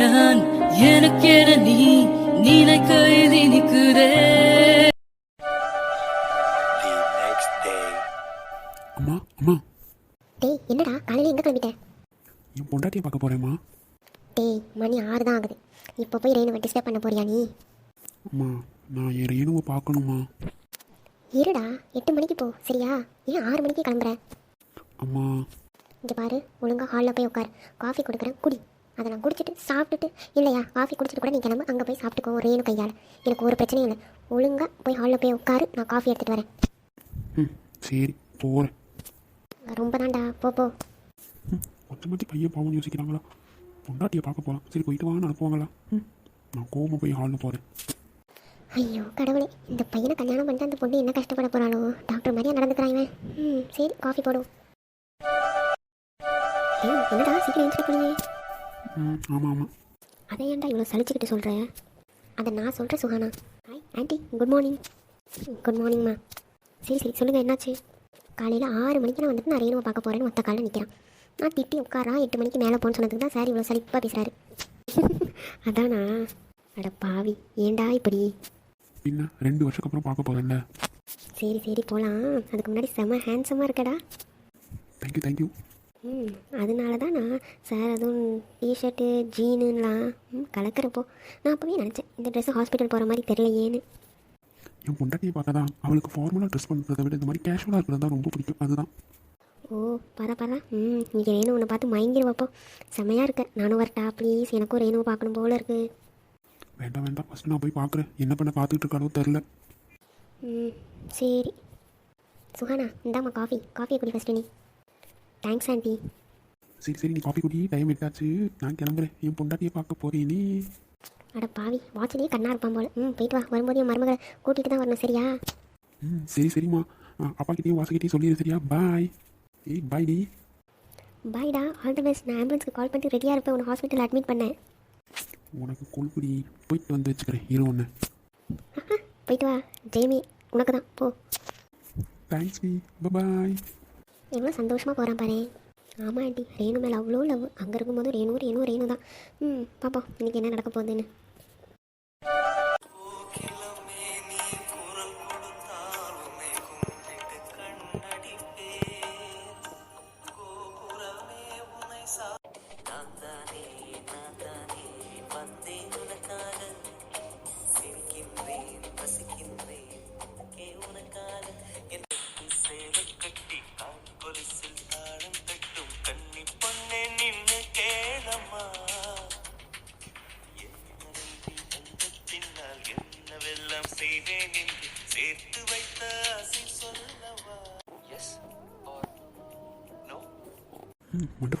நான் எனக்கென நீ நினைக்க எழுதி நிற்கிறே The next day. அம்மா அம்மா. டேய் என்னடா? காலையில் எங்கே கிளம்பிட்ட? என் பொண்டாட்டியை பார்க்க போகிறேம்மா டேய் மணி ஆறு தான் ஆகுது. இப்போ போய் ரெயினுவை டிஸ்டர்ப் பண்ண போறியா நீ? அம்மா நான் என் ரேணுவை பார்க்கணுமா இருடா எட்டு மணிக்கு போ. சரியா? ஏன் ஆறு மணிக்கு கிளம்புற? அம்மா. இங்கே பாரு ஒழுங்காக ஹாலில் போய் உட்காரு. காஃபி கொடுக்குறேன் குடி. அதை நான் குடிச்சிட்டு சாப்பிட்டுட்டு இல்லையா? காஃபி குடிச்சிட்டு கூட நீ கிளம்பு அங்கே போய் சாப்பிட்டுக்கோ ரேணு கையால் எனக்கு ஒரு பிரச்சனையும் இல்லை. ஒழுங்காக போய் ஹாலில் போய் உட்காரு நான் காஃபி எடுத்துகிட்டு வரேன். ம் சரி போகிறேன் ரொம்ப தான்டா போ போ. கொஞ்சமாட்டி பையன் பாவம் யோசிக்கிறாங்களா? பொண்டாட்டியை பார்க்க போகலாம் சரி போயிட்டு வாங்கன்னு அனுப்புவாங்களா? ம் நான் கோவமாக போய் ஹாலில் போகிறேன் ஐயோ கடவுளே இந்த பையனை கல்யாணம் பண்ணிட்டு அந்த பொண்ணு என்ன கஷ்டப்பட போறாளோ? டாக்டர் மாதிரியா நடந்துக்கிறான் இவன். ம் சரி காஃபி போடும் என்னடா சீக்கிரம் எழுந்திரிக்க போறீங்க? ம் ஆமாம் ஆமாம். அதை ஏன்டா இவ்வளோ சலிச்சுக்கிட்டு சொல்கிற அதை நான் சொல்கிறேன் Sugana hi aunty good morning good மார்னிங்மா சரி சரி சொல்லுங்கள் என்னாச்சு? காலையில் ஆறு மணிக்கு நான் வந்துட்டு நான் ரேணுவை பார்க்க போகிறேன்னு ஒத்த காலில் நிற்கிறான் நான் திட்டி உட்காரா எட்டு மணிக்கு மேலே போன்னு சொன்னதுக்கு தான் சார் இவ்வளோ சலிப்பாக பேசுகிறாரு அதானா? அட பாவி ஏன்டா இப்படி? பின்ன ரெண்டு வருஷத்துக்கு அப்புறம் பார்க்க போகிறேன்ல சரி சரி போகலாம் அதுக்கு முன்னாடி செம்ம ஹேண்ட்ஸமாக இருக்கடா. தேங்க்யூ தேங்க்யூ ம். அதனால தான் நான் சார் அதுவும் டிஷர்ட்டு ஜீனுலாம் ம் கலக்கிறப்போ நான் அப்போவே நினச்சேன் இந்த ட்ரெஸ்ஸு ஹாஸ்பிட்டல் போகிற மாதிரி தெரியலையேன்னு. என் பொண்டாட்டியை பார்க்க தான் அவளுக்கு ஃபார்மலாக ட்ரெஸ் பண்ணுறதை விட இந்த மாதிரி கேஷுவலாக இருக்கிறது தான் ரொம்ப பிடிக்கும். அதுதான். ஓ பரா பரா. ம் இன்றைக்கி ரேணு உன்னை பார்த்து மயங்கிடுவாப்போ செம்மையாக இருக்க. நானும் வரட்டா ப்ளீஸ் எனக்கும் ரேணுவை பார்க்கணும் போல இருக்கு. வேண்டாம் வேண்டாம். ஃபஸ்ட்டு நான் போய் பார்க்குறேன். என்ன பண்ண பார்த்துக்கிட்டு இருக்காளோ தெரில ம் சரி. சுஹானா இந்தாம்மா காஃபி காஃபியை குடி ஃபஸ்ட்டு நீ. தேங்க்ஸ் ஆண்டி சரி சரி நீ காஃபி குடி டைம் எடுத்தாச்சு. நான் கிளம்புறேன். என் பொண்டாட்டியை பார்க்க போகிறேன் நீ? அட பாவி வாட்சிலேயே கண்ணா இருப்பான் போல. ம் போயிட்டு வா. வரும்போது என் மருமகளை கூட்டிகிட்டு தான் வரணும் சரியா? ம் சரி சரிம்மா. ஆ, அப்பாக்கிட்டேயும் வாசக்கிட்டேயும் சொல்லிடு சரியா? பாய் ஏய் பாய் டி. பாய்டா ஆல் தி பெஸ்ட் நான் ஆம்புலன்ஸ்க்கு கால் பண்ணிட்டு ரெடியாக இருப்பேன். உன்னை ஹாஸ்பிட்டல் அட்மிட் பண்ணேன். உனக்கு கொழுக்குடி போயிட்டு வந்து வச்சுக்கிறேன். இரு ஒன்று போயிட்டு வா. ஜெய்மி உனக்கு தான் போ. தேங்க்ஸ் டி பாய் எவ்வளோ சந்தோஷமாக போகிறான் பாரு. ஆமாம் ஆண்டி. ரேணு மேலே அவ்வளோ லவ் அங்கே இருக்கும்போது ரேணு ரேணு ரேணு தான் ம் பாப்போம். இன்னைக்கு என்ன நடக்க போகுதுன்னு.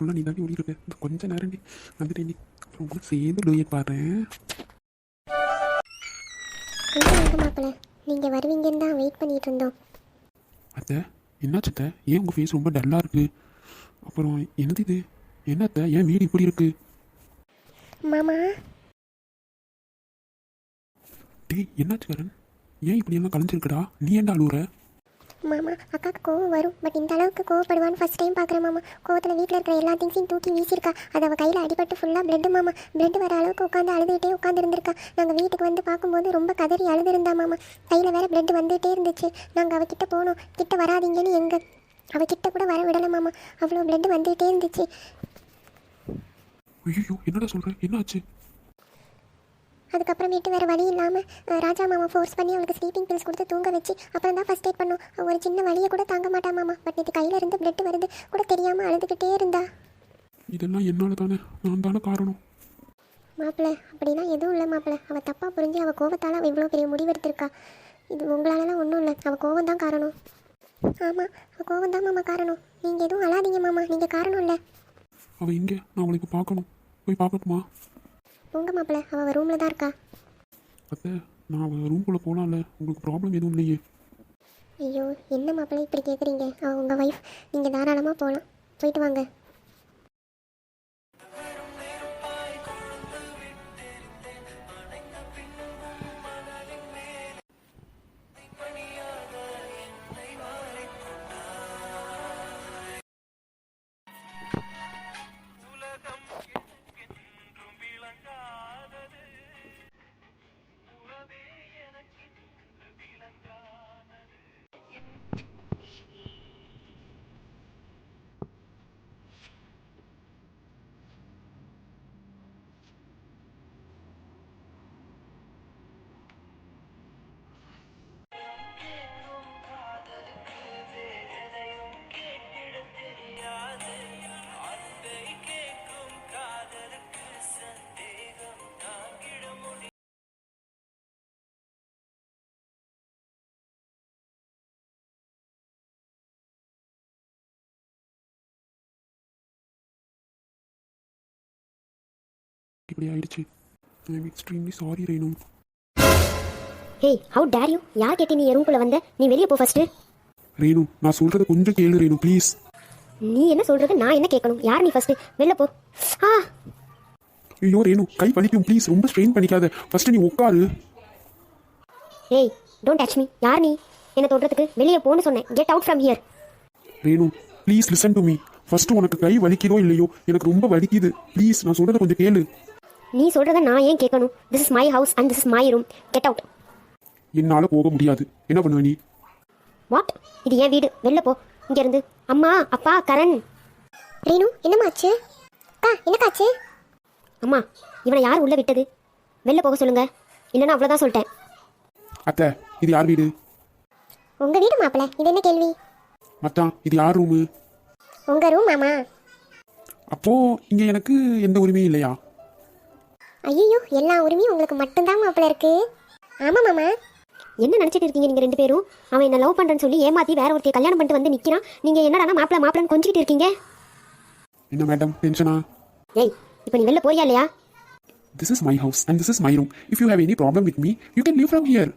ம் வண்டர்ஃபுல்லாக நீ தாண்டி ஓடிட்டு இருக்க இந்த கொஞ்ச நேரம் டி வந்துட்டேன் டி அப்புறம் கூட சேர்ந்து டூயட் பாடுறேன் மாப்பிள்ள நீங்கள் வருவீங்கன்னு தான் வெயிட் பண்ணிட்டு இருந்தோம் அத்தை என்னாச்சு அத்தை ஏன் உங்கள் ஃபேஸ் ரொம்ப டல்லாக இருக்குது அப்புறம் என்னது இது என்ன அத்தை ஏன் வீடு இப்படி இருக்குது மாமா டேய் என்னாச்சு கரண் ஏன் இப்படியெல்லாம் கலைஞ்சிருக்குடா நீ ஏன்டா அழுவுற மாமா அக்காவுக்கு கோவம் வரும். பட் இந்த அளவுக்கு கோவப்படுவான்னு ஃபர்ஸ்ட் டைம் பார்க்குறேன் மாமா. கோவத்தில் வீட்டில் இருக்கிற எல்லா திங்ஸையும் தூக்கி வீசியிருக்கா. அது அவள் கையில் அடிபட்டு ஃபுல்லாக பிளட்டு மாமா. பிளட் வர அளவுக்கு உட்காந்து அழுதுகிட்டே உட்காந்துருந்துருக்கா நாங்கள் வீட்டுக்கு வந்து பார்க்கும்போது ரொம்ப கதறி அழுதுருந்தா மாமா. கையில் வேற பிளட் வந்துகிட்டே இருந்துச்சு. நாங்கள் அவகிட்ட போனோம். கிட்ட வராதீங்கன்னு எங்கள் அவகிட்ட கூட வர விடலை மாமா. அவ்வளோ பிளட் வந்துகிட்டே இருந்துச்சு. ஐயோ என்னடா சொல்கிறேன் என்ன ஆச்சு? அதுக்கப்புறமேட்டு வேறு வழி இல்லாமல் ராஜா மாமா ஃபோர்ஸ் பண்ணி அவளுக்கு ஸ்லீப்பிங் பில்ஸ் கொடுத்து தூங்க வச்சு அப்புறம் தான் ஃபஸ்ட் எய்ட் பண்ணோம். ஒரு சின்ன வழியை கூட தாங்க மாட்டா மாமா. பட் இது கையில் இருந்து பிளட் வருது. கூட தெரியாமல் அழுதுகிட்டே இருந்தா. இதெல்லாம் என்னால் தானே. நான் தானே காரணம். மாப்பிள்ளை அப்படின்னா எதுவும் இல்லை மாப்பிள்ளை அவள் தப்பாக புரிஞ்சு அவள் கோபத்தால் அவள் இவ்வளோ பெரிய முடிவு எடுத்திருக்கா இது உங்களாலலாம் ஒன்றும் இல்லை. அவள் கோவம் தான் காரணம். ஆமாம் அவள் கோவம் தான் மாமா காரணம். நீங்கள் எதுவும் அழாதீங்க மாமா. நீங்கள் காரணம் இல்லை. அவள் இங்கே. நான் அவளை இப்போ பார்க்கணும். போய் பார்க்கட்டுமா? உங்கள் மாப்பிள்ளை அவள் ரூமில் தான் இருக்கா. அத்தை நான் அவள் ரூம்குள்ளே போகலாம்ல உங்களுக்கு ப்ராப்ளம் எதுவும் இல்லையே. ஐயோ என்ன மாப்பிள்ளை இப்படி கேட்குறீங்க அவள் உங்கள் ஒய்ஃப் நீங்கள் தாராளமாக போகலாம் போயிட்டு வாங்க. இப்படி ஆயிடுச்சு I am extremely sorry Renu. Hey how dare you யார் கேட்டு நீ ரூம்குள்ள வந்த? நீ வெளியே போ ஃபர்ஸ்ட் ரேணு நான் சொல்கிறத கொஞ்சம் கேளு ரேணு ப்ளீஸ் நீ என்ன சொல்றது? நான் என்ன கேட்கணும்? யார் நீ ஃபர்ஸ்ட் வெளில போ. ஆ. ஐயோ ரேணு கை வலிக்கும் ப்ளீஸ் ரொம்ப ஸ்ட்ரெயின் பண்ணிக்காத. ஃபர்ஸ்ட் நீ உட்காரு. ஏய் டோன்ட் டச் மீ யார் நீ? என்ன தொடுறதுக்கு வெளியே போன்னு சொன்னேன். Get out from here Renu please listen to me first உனக்கு கை வலிக்குதோ இல்லையோ? எனக்கு ரொம்ப வலிக்குது. ப்ளீஸ் நான் சொல்கிறத கொஞ்சம் கேளு. நீ சொல்றத நான் ஏன் கேட்கணும்? This is my house and this is my room get out என்னால் போக முடியாது. என்ன பண்ணுவ நீ? வாட் இது என் வீடு. வெளில போ. இங்க இருந்து அம்மா அப்பா கரண். ரீனு என்னமாச்சு அக்கா என்னக்காச்சு அம்மா இவனை யார் உள்ள விட்டது? வெளில போக சொல்லுங்க. இல்லைன்னா அவ்வளோதான் சொல்லிட்டேன். அத்தை இது யார் வீடு? உங்கள் வீடு மாப்பிள்ள இது என்ன கேள்வி? மச்சான் இது யார் ரூமு? உங்கள் ரூம் மாமா அப்போ இங்கே எனக்கு எந்த உரிமையும் இல்லையா? ஐயோ எல்லா உரிமையும் உங்களுக்கு மட்டும்தான் மாப்பிள்ள இருக்கு. ஆமாம் மாமா. என்ன நினச்சிட்டு இருக்கீங்க நீங்கள் ரெண்டு பேரும்? அவன் என்ன லவ் பண்ணுறேன்னு சொல்லி ஏமாற்றி வேற ஒருத்தைய கல்யாணம் பண்ணிட்டு வந்து நிற்கிறான் நீங்கள் என்னடானா மாப்பிள மாப்பிளன்னு கொஞ்சிக்கிட்டு இருக்கீங்க? என்ன மேடம் டென்ஷனா ஏய் இப்போ நீ வெளில போறியா இல்லையா? This is my house and this is my room if you have any problem with me you can leave from here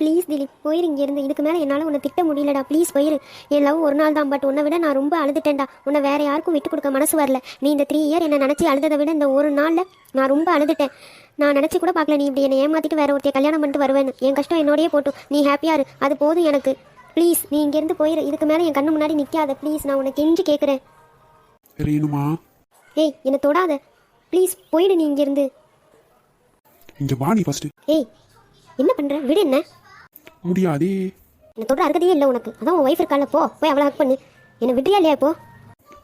please Dileep போயிரு இங்க இருந்து இதுக்கு மேலே என்னால் உன்னை திட்ட முடியலடா. ப்ளீஸ் போயிரு. என் லவ் ஒரு நாள் தான் பட் உன்னை விட நான் ரொம்ப அழுதுட்டேன்டா. உன்னை வேற யாருக்கும் விட்டு கொடுக்க மனசு வரல. நீ இந்த த்ரீ இயர் என்னை நினச்சி அழுததை விட இந்த ஒரு நாளில் நான் ரொம்ப அழுதுட்டேன். நான் நினச்சி கூட பார்க்கல. நீ இப்படி என்னை ஏமாத்திட்டு வேற ஒருத்தைய கல்யாணம் பண்ணிட்டு வருவேன்னு. என் கஷ்டம் என்னோடயே போட்டும். நீ ஹாப்பியா இரு. அது போதும் எனக்கு. ப்ளீஸ் நீ இங்கேருந்து போயிரு. இதுக்கு மேலே என் கண்ணு முன்னாடி நிற்காத ப்ளீஸ் நான் உன்னை கெஞ்சி கேட்குறேன் ஏய் என்னை தொடாத. ப்ளீஸ் போயிடு நீ இங்கேருந்து. இங்கே வா நீ ஃபர்ஸ்ட் ஏய் என்ன பண்ணுற விடு என்ன? முடியாதே. என்னை தொட அருகதையே இல்லை உனக்கு. அதான் உன் ஒய்ஃப் இருக்கால போ. போய் அவளை ஹக் பண்ணு. என்னை விட்றியா இல்லையா இப்போ?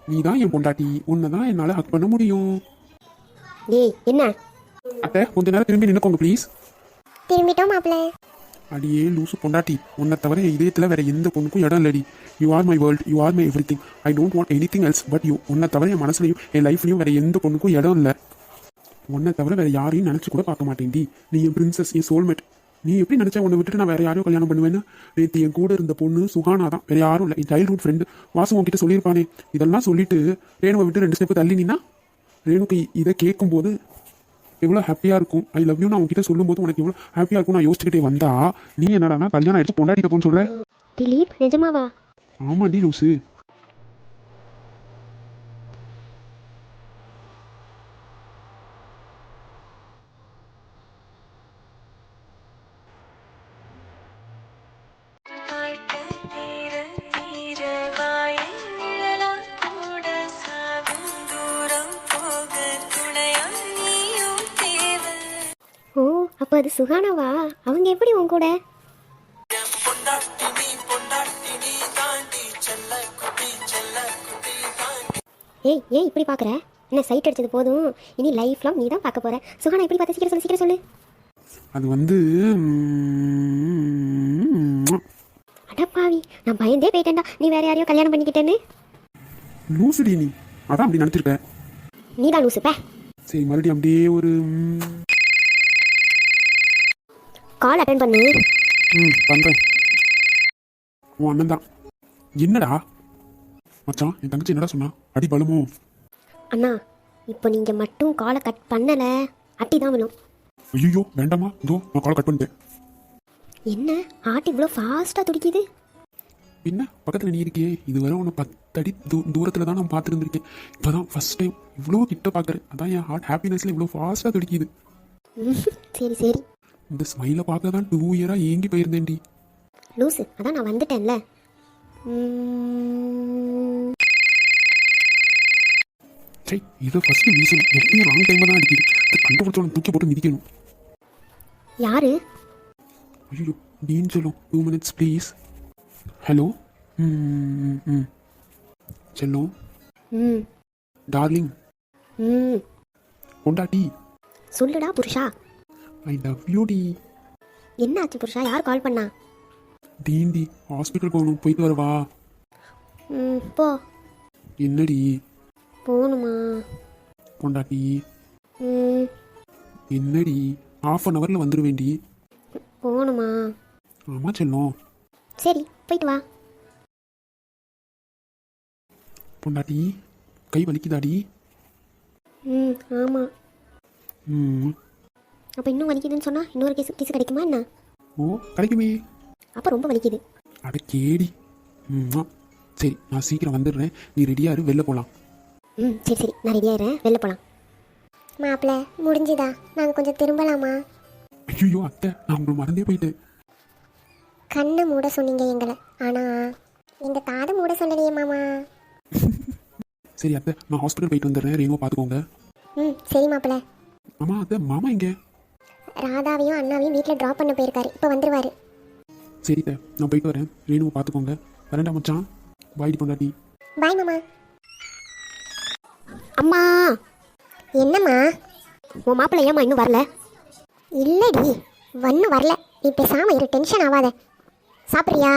நீ தான் என் பொண்டாட்டி. உன்னை தான் என்னால் ஹக் பண்ண முடியும். டேய் என்ன? அத்தை கொஞ்ச நேரம் திரும்பி நின்னுக்கோங்க ப்ளீஸ் திரும்பிட்டோம் மாப்பிள்ள. அடியே லூசு பொண்டாட்டி. உன்னை தவிர என் இதயத்தில் வேற எந்த பொண்ணுக்கும் இடம் இல்லடி. You are my world you are my everything I don't want anything else but you உன்னை தவிர என் மனசுலையும் என் லைஃப்லையும் வேற எந்த பொண்ணுக்கும் இடம் இல்லை. உன்னை தவிர வேற யாரையும் நினச்சி கூட பார்க்க மாட்டேன்டி. நீ என் பிரின்சஸ் என் சோல்மேட் நீ எப்படி நினச்சா உன்னை விட்டுட்டு நான் வேற யாரையும் கல்யாணம் பண்ணுவேன்னு? நேற்று என் கூட இருந்த பொண்ணு சுகானா தான் வேற யாரும் இல்லை. என் சைல்ட்ஹுட் ஃப்ரெண்டு வாசு உன்கிட்ட சொல்லியிருப்பானே. இதெல்லாம் சொல்லிட்டு ரேணுவை விட்டு ரெண்டு ஸ்டெப்பு தள்ளி நின்னா? ரேணுக்கு இதை கேட்கும்போது எவ்வளோ ஹாப்பியாக இருக்கும். ஐ லவ் யூ நான் உன்கிட்ட சொல்லும்போது உனக்கு எவ்வளோ ஹாப்பியாக இருக்கும் நான் யோசிச்சுக்கிட்டே வந்தா நீ என்னடானா கல்யாணம் ஆயிடுச்சு பொண்டாடிக்க போன்னு சொல்ற? திலீப் நிஜமாவா? ஆமாடி லூசு. சுகானாவா? அவங்க எப்படி உன் கூட? ஏய் ஏன் இப்படி பார்க்குற என்ன சைட் அடிச்சது போதும். இனி லைஃப்லாம் நீ தான் பார்க்க போற. சுகானா எப்படி பார்த்து சீக்கிரம் சொல்லு சீக்கிரம் சொல்லு. அது வந்து அடப்பாவி நான் பயந்தே போயிட்டேன்டா. நீ வேற யாரையோ கல்யாணம் பண்ணிக்கிட்டேன்னு? லூசுடி நீ. அதான் அப்படி நினச்சிருக்க. நீ தான் லூசு பே. சரி மறுபடியும் அப்படியே ஒரு கால் அட்டன் பண்ணு. ம் பண்ணுறேன் உன் அண்ணன் தான். என்னடா? மச்சான் என் தங்கச்சி என்னடா சொன்னா? அடி பலமோ. அண்ணா இப்போ நீங்கள் மட்டும் காலை கட் பண்ணலை. அட்டி தான் விழும். ஐயோ வேண்டாமா இதோ நான் காலை கட் பண்ணிட்டேன். என்ன? ஆட்டு இவ்வளோ ஃபாஸ்ட்டாக துடிக்குது? பின்ன பக்கத்தில் நீ இருக்கே இதுவரை உன்னை பத்தடி தூ தூரத்தில் தான் நான் பார்த்துருந்துருக்கேன். இப்போ தான் ஃபஸ்ட் டைம் இவ்வளோ கிட்ட பார்க்குறேன் அதான் என் ஹார்ட் ஹாப்பினஸில் இவ்வளோ ஃபாஸ்ட்டாக துடிக்குது. சரி சரி. இந்த ஸ்மைலை பார்க்க தான் டூ இயராக ஏங்கி போயிருந்தேன்டி. லூசு அதான் நான் வந்துட்டேன்ல. சரி இதை ஃபஸ்ட்டு வீசணும் எப்பயும் ராங் டைமில் தான் அடிக்குது. இதை கண்டுபிடிச்சவனை தூக்கி போட்டு மிதிக்கணும். யாரு? ஐயோ டீன் சொல்லும் டூ மினிட்ஸ் ப்ளீஸ் ஹலோ ம் ம் செல்லம் ம். டார்லிங் ம். கொண்டாட்டி சொல்லுடா புருஷா. ஐ லவ் யூ டி என்னாச்சு புருஷா? யார் கால் பண்ணா? டீன்டி ஹாஸ்பிட்டல் போகணும் போயிட்டு வரவா? ம் போ. என்னடி? போகணுமா கொண்டாட்டி ம். என்னடி? ஹாஃப் அன் ஹவரில் வந்துடுவேண்டி போகணுமா ஆமாம் செல்லம். சரி போயிட்டு வா. பொண்டாட்டி கை வலிக்குதாடி? ம் ஆமாம் ம். அப்போ இன்னும் வலிக்குதுன்னு சொன்னால் இன்னொரு கேஸ் கேஸ் கிடைக்குமா என்ன? ஓ கிடைக்குமே. அப்போ ரொம்ப வலிக்குது. அட கேடி. ம் ஆ. சரி நான் சீக்கிரம் வந்துடுறேன். நீ ரெடியாக இரு வெளில போகலாம் ம் சரி சரி. நான் ரெடியாகிறேன் வெளில போகலாம் மாப்பிள்ள முடிஞ்சுதா? நாங்கள் கொஞ்சம் திரும்பலாமா? ஐயோ அத்தை நான் உங்களை மறந்தே போயிட்டேன். கண்ணை மூட சொன்னீங்க எங்களை. ஆனால் எங்கள் காதை மூட சொல்லலையே மாமா. சரி அத்தை நான் ஹாஸ்பிட்டல் போயிட்டு வந்துடுறேன். ரேணுவை பார்த்துக்கோங்க. ம் சரி மாப்பிள்ள ஆமாம் அத்தை மாமா எங்கே? ராதாவையும் அண்ணாவையும் வீட்டில் ட்ராப் பண்ண போயிருக்காரு. இப்போ வந்துருவாரு. சரி அத்தை நான் போயிட்டு வரேன். ரேணுவை பார்த்துக்கோங்க. வரேன்டா மச்சான். பாய்டி பொண்டாட்டி. பாய் மாமா. அம்மா! என்னம்மா? உன் மாப்பிள்ளை ஏம்மா இன்னும் வரல? இல்லடி வண்ணு வரல. நீ பேசாம இரு டென்ஷன் ஆகாத சாப்பிட்றியா?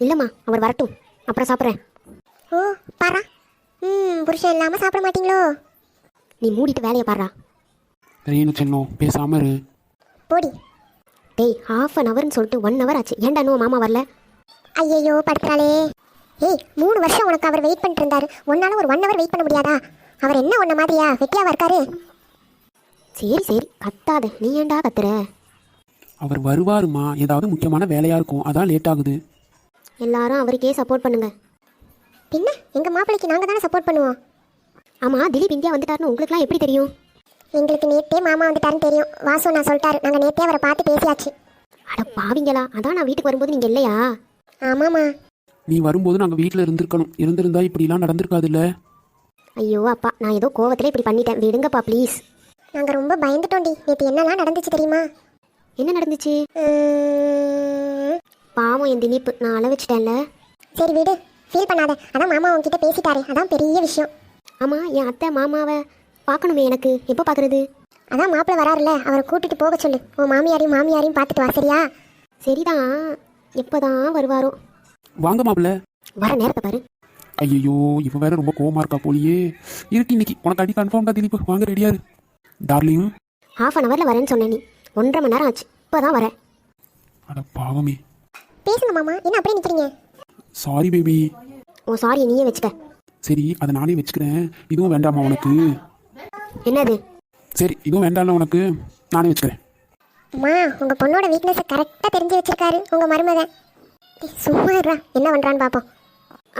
இல்லைம்மா அவர் வரட்டும். அப்புறம் சாப்பிட்றேன். ஓ பாரா. ம் புருஷன் இல்லாமல் சாப்பிட மாட்டீங்களோ? நீ மூடிட்டு வேலையை பாடுறா ரேணு செல்லம் பேசாமல் இரு. போடி. டேய் ஹாஃப் அன் ஹவர்னு சொல்லிட்டு ஒன் ஹவர் ஆச்சு. ஏன்டா இன்னும் மாமா வரல? ஐயையோ படுத்துறாளே ஏய் மூணு வருஷம் உனக்கு அவர் வெயிட் பண்ணிட்டு இருந்தாரு. ஒன்னால ஒரு ஒன் ஹவர் வெயிட் பண்ண முடியாதா? அவர் என்ன உன்ன மாதிரியா? வெட்டியாவா இருக்காரு? சரி சரி. கத்தாத. நீ ஏன்டா கத்துற? அவர் வருவாருமா? ஏதாவது முக்கியமான வேலையாக இருக்கும். அதான் லேட் ஆகுது. எல்லாரும் அவருக்கே சப்போர்ட் பண்ணுங்க. பின்ன எங்க மாப்பிள்ளைக்கு நாங்க தானே சப்போர்ட் பண்ணுவோம்? ஆமா திலீப் இந்தியா வந்துட்டாருன்னு உங்களுக்குலாம் எப்படி தெரியும்? எங்களுக்கு நேத்தே மாமா வந்துட்டாருன்னு தெரியும். வாசு நான் சொல்லிட்டாரு. நாங்க நேத்தே அவரை பார்த்து பேசியாச்சு. அட பாவிங்களா அதான் நான் வீட்டுக்கு வரும்போது நீங்க இல்லையா? ஆமாமா நீ வரும்போது நாங்கள் வீட்டில் இருந்திருக்கணும். இருந்திருந்தா இப்படிலாம் நடந்திருக்காதுல்ல? ஐயோ அப்பா நான் ஏதோ கோவத்துல இப்படி பண்ணிட்டேன். விடுங்கப்பா ப்ளீஸ் நாங்க ரொம்ப பயந்துட்டோம்டி நேத்து என்னெல்லாம் நடந்துச்சு தெரியுமா? என்ன நடந்துச்சு? பாவம் என் திலீப் நான் அள வச்சிட்டேன்ல. சரி விடு. ஃபீல் பண்ணாத. அதான் மாமா உன்கிட்ட பேசிட்டாரு. அதான் பெரிய விஷயம். ஆமா என் அத்தை மாமாவை பார்க்கணுமே எனக்கு. எப்போ பார்க்கறது? அதான் மாப்பிள்ளை வராருல்ல அவரை கூட்டிட்டு போக சொல்லு. உன் மாமியாரையும் மாமியாரையும் பார்த்துட்டு வா சரியா? சரிதான். எப்போதான் வருவாரோ. வாங்க மாப்பிள்ள வர நேரத்தை பாரு. ஐயோ இவன் வேற ரொம்ப கோவமா இருக்கா போலியே. இருக்கு இன்னைக்கு. உனக்கு அடி கன்ஃபார்ம் தான் திலீப். வாங்க ரெடியா இரு. டார்லிங் ஹாஃப் அன் ஹவரில் வரேன்னு சொன்னேன் நீ. ஒன்றரை மணி நேரம் ஆச்சு. இப்போ தான் வரேன். அட பாவமே. பேசுங்க மாமா என்ன அப்படியே நிக்கிறீங்க? சாரி பேபி ஓ சாரி நீயே வச்சுக்க. சரி அதை நானே வச்சுக்கிறேன். இதுவும் வேண்டாமா உனக்கு? என்னது? சரி இதுவும் வேண்டாம்ல உனக்கு. நானே வச்சுக்கிறேன். அம்மா உங்க பொண்ணோட வீக்னஸை கரெக்டா தெரிஞ்சு வச்சிருக்காரு உங்க மருமகன். டேய், சும்மா இருடா. என்ன பண்றான்னு பாப்போம்.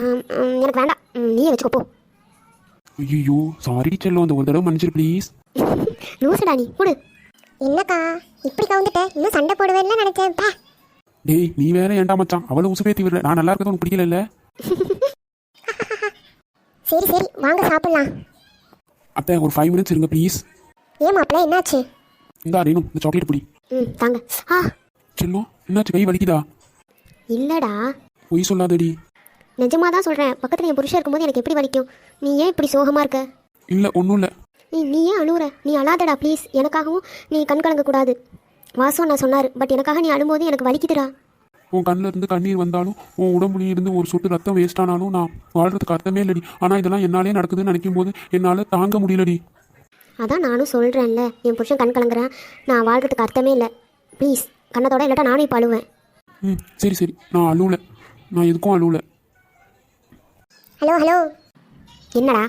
ஆம், ம், எனக்கு வேண்டாம். ம், நீயே வச்சுக்கோ போ. ஐயோ சாரி செல்லம் அந்த ஒரு தடவை மன்னிச்சிரு ப்ளீஸ் லூசுடா நீ கொடு என்னக்கா இப்படி கவுந்துட்ட? இன்னும் சண்டை போடுவேன்னு நினைச்சேன். பே. டேய் நீ வேற ஏன்டா மச்சான்? அவளை உசுப்பேத்தி விடல. நான் நல்லா இருக்கிறது உனக்கு பிடிக்கல இல்ல சரி சரி வாங்க சாப்பிடலாம். அத்தை ஒரு ஃபைவ் மினிட்ஸ் இருங்க ப்ளீஸ் ஏன் மாப்பிள்ள என்னாச்சு? இந்தா ரேணும் இந்த சாக்லேட் பிடி. ம் தாங்க. ஆ. செல்லம் என்னாச்சு? கை வலிக்குதா? இல்லைடா. பொய் சொல்லாதடி. நிஜமாக தான் சொல்கிறேன் பக்கத்தில் என் புருஷன் இருக்கும்போது எனக்கு எப்படி வலிக்கும்? நீ ஏன் இப்படி சோகமாக இருக்க? இல்லை ஒன்றும் இல்லை நீ நீ ஏன் அழுவுற? நீ அழாதடா ப்ளீஸ் எனக்காகவும் நீ கண் கலங்கக்கூடாது. வாசு நான் சொன்னார் பட் எனக்காக நீ அழும்போது எனக்கு வலிக்குதுடா. உன் கண்ணில் இருந்து கண்ணீர் வந்தாலும் உன் உடம்புல இருந்து ஒரு சொட்டு ரத்தம் வேஸ்ட் ஆனாலும் நான் வாழ்றதுக்கு அர்த்தமே இல்லடி. ஆனால் இதெல்லாம் என்னாலே நடக்குதுன்னு நினைக்கும் போது என்னால் தாங்க முடியலடி. அதான் நானும் சொல்கிறேன்ல என் புருஷன் கண் கலங்குறேன். நான் வாழ்றதுக்கு அர்த்தமே இல்லை. ப்ளீஸ் கண்ணத்தோட இல்லாட்டா நானும் இப்போ அழுவேன். ம் சரி சரி. நான் அழுவல. நான் எதுக்கும் அழுவல. ஹலோ ஹலோ என்னடா?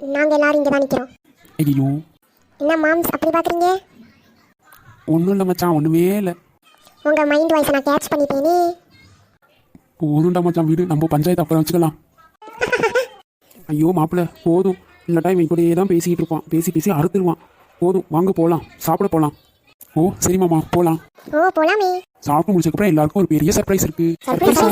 நாங்க எல்லாரும் இங்க தான் நிக்கிறோம். ஐயோ. என்ன மாம்ஸ் அப்படி பாக்குறீங்க? ஒன்றும் இல்லை மச்சான் ஒன்றுமே இல்லை. உங்க மைண்ட் வாய்ஸ் நான் கேட்ச் பண்ணிட்டேனே. போதும்டா மச்சான் வீடு. நம்ம பஞ்சாயத்து அப்புறம் வச்சுக்கலாம். ஐயோ மாப்பிள்ள போதும். இல்லாட்டா இவன் இப்படியே தான் பேசிக்கிட்டு இருப்பான். பேசி பேசி அறுத்துருவான். போதும் வாங்க போகலாம் சாப்பிட போகலாம் ஓ சரி மாமா போகலாம் ஓ போலாமே. சாப்பிட்டு முடிச்சதுக்கப்புறம் எல்லாருக்கும் ஒரு பெரிய சர்ப்ரைஸ் இருக்கு. சர்ப்ரைஸா